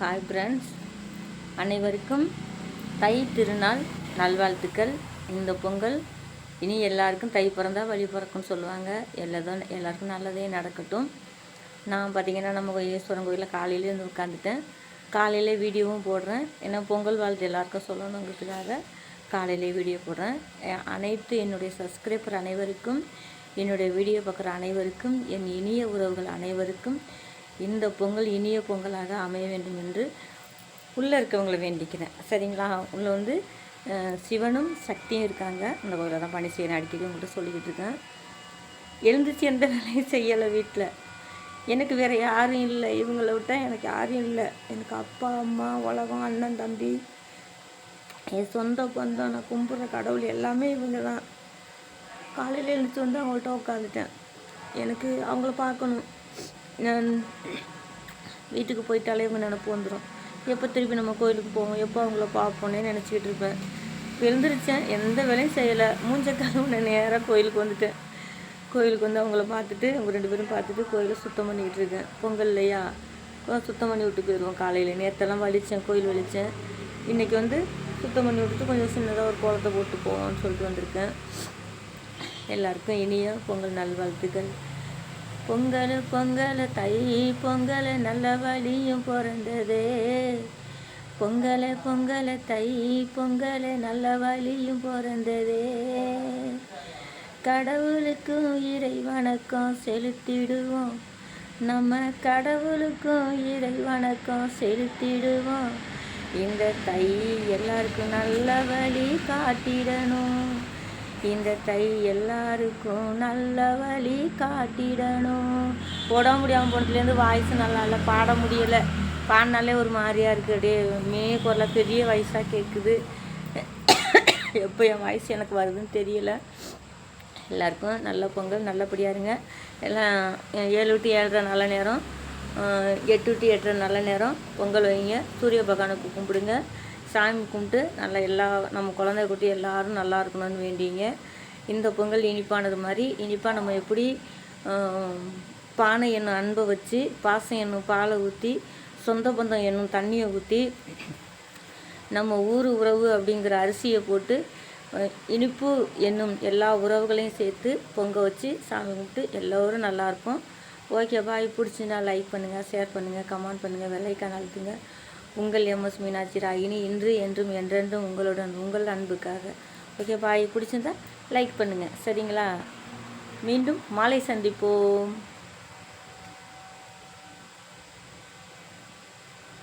Hi friends அனைவருக்கும் தை திருநாள் நல்வாழ்த்துக்கள். இந்த பொங்கல் இனி எல்லாருக்கும் தை பிறந்தா வழி பிறக்கும்னு சொல்லுவாங்க. எல்லாதும் எல்லாருக்கும் நல்லதே நடக்கட்டும். நான் பார்த்திங்கன்னா நம்ம ஈஸ்வரன் கோயிலில் காலையிலேருந்து உட்காந்துட்டேன் காலையிலே வீடியோவும் போடுறேன். ஏன்னா பொங்கல் வாழ்த்து எல்லாருக்கும் சொல்லணுங்கிறதுக்காக காலையிலே வீடியோ போடுறேன். அனைத்து என்னுடைய சப்ஸ்கிரைபர் அனைவருக்கும் என்னுடைய வீடியோ பார்க்குற அனைவருக்கும் என் இனிய உறவுகள் அனைவருக்கும் இந்த பொங்கல் இனிய பொங்கலாக அமைய வேண்டும் என்று உள்ளே இருக்கவங்களை வேண்டிக்கிறேன். சரிங்களா? உள்ள வந்து சிவனும் சக்தியும் இருக்காங்க. அந்த கோயிலில் தான் பணி செய்யணும் அடிக்கடி உங்கள்கிட்ட சொல்லிக்கிட்டு இருக்கேன். எழுந்துச்சு எந்த வேலையும் செய்யலை வீட்டில் எனக்கு வேறு யாரும் இல்லை. இவங்கள விட்டால் எனக்கு யாரும் இல்லை. எனக்கு அப்பா அம்மா உலகம் அண்ணன் தம்பி என் சொந்த பந்தம் நான் கும்பிட்ற கடவுள் எல்லாமே இவங்க தான். காலையில் எழுந்துச்சு வந்து அவங்கள்ட்ட உட்காந்துட்டேன். எனக்கு அவங்கள பார்க்கணும். வீட்டுக்கு போயிட்டாலே இவங்க நினப்பு வந்துடும் எப்போ திருப்பி நம்ம கோயிலுக்கு போவோம்? எப்போ அவங்கள பார்ப்போன்னே நினச்சிக்கிட்டு இருப்பேன். எழுந்திரிச்சேன் எந்த வேலையும் செய்யலை. மூஞ்ச நான் நேராக கோயிலுக்கு வந்துட்டேன். கோயிலுக்கு வந்து அவங்கள பார்த்துட்டு அவங்க ரெண்டு பேரும் பார்த்துட்டு கோயிலை சுத்தம் பண்ணிக்கிட்டு இருக்கேன். பொங்கல் இல்லையா? சுத்தம் பண்ணி விட்டு போயிடுவோம் காலையில். நேற்றெல்லாம் வலித்தேன் கோயில் வலித்தேன் இன்றைக்கி வந்து சுத்தம் பண்ணி விட்டுட்டு கொஞ்சம் சின்னதாக ஒரு கோலத்தை போட்டு போவோம்னு சொல்லிட்டு வந்திருக்கேன். எல்லாருக்கும் இனிய பொங்கல் நல்வாழ்த்துக்கள். பொங்கல் பொங்கல் தை பொங்கல் நல்ல வழியும் பிறந்ததே பொங்கல் பொங்கல் தை பொங்கல் நல்ல வழியும் பிறந்ததே கடவுளுக்கும் இறை வணக்கம் செலுத்திடுவோம். நம்ம கடவுளுக்கும் இறை வணக்கம் செலுத்திடுவோம். இந்த தை எல்லாருக்கும் நல்ல வழி காட்டிடணும். இந்த தை எல்லாருக்கும் நல்ல வழி காட்டிடணும். போட முடியாமல் போனதுலேருந்து வாய்ஸ் நல்லா இல்லை பாட முடியலை. பாடினாலே ஒரு மாதிரியா இருக்குது அப்படியே மே குரல பெரிய வயசாக கேட்குது எப்போ என் வாய்ஸ் எனக்கு வருதுன்னு தெரியலை. எல்லாருக்கும் நல்ல பொங்கல் நல்லபடியாக இருங்க. எல்லாம் ஏழு விட்டு ஏழரை நல்ல நேரம். எட்டு விட்டு எட்டரை நல்ல நேரம். பொங்கல் வைங்க. சூரிய பகவானுக்கு கும்பிடுங்க சாமி கும்பிட்டு நல்லா எல்லா நம்ம குழந்தை குட்டி எல்லோரும் நல்லா இருக்கணும்னு வேண்டிங்க. இந்த பொங்கல் இனிப்பானது மாதிரி இனிப்பாக நம்ம எப்படி பானை என்னும் அன்பை வச்சு பாசம் என்னும் பாலை ஊற்றி சொந்த பந்தம் என்னும் தண்ணியை ஊற்றி நம்ம ஊர் உறவு அப்படிங்கிற அரிசியை போட்டு இனிப்பு என்னும் எல்லா உறவுகளையும் சேர்த்து பொங்க வச்சு சாமி கும்பிட்டு எல்லோரும் நல்லா இருப்போம். ஓகே பாய் லைக் பண்ணுங்கள் ஷேர் பண்ணுங்கள் கமெண்ட் பண்ணுங்கள் வெள்ளைக்கான அழுத்துங்க. உங்கள் எம்எஸ் மீனாட்சி ராகினி இன்று என்றும் என்றென்றும் உங்களுடன் உங்கள் அன்புக்காக. ஓகே பாய் பிடிச்சிருந்தா லைக் பண்ணுங்கள் சரிங்களா? மீண்டும் மாலை சந்திப்போம்.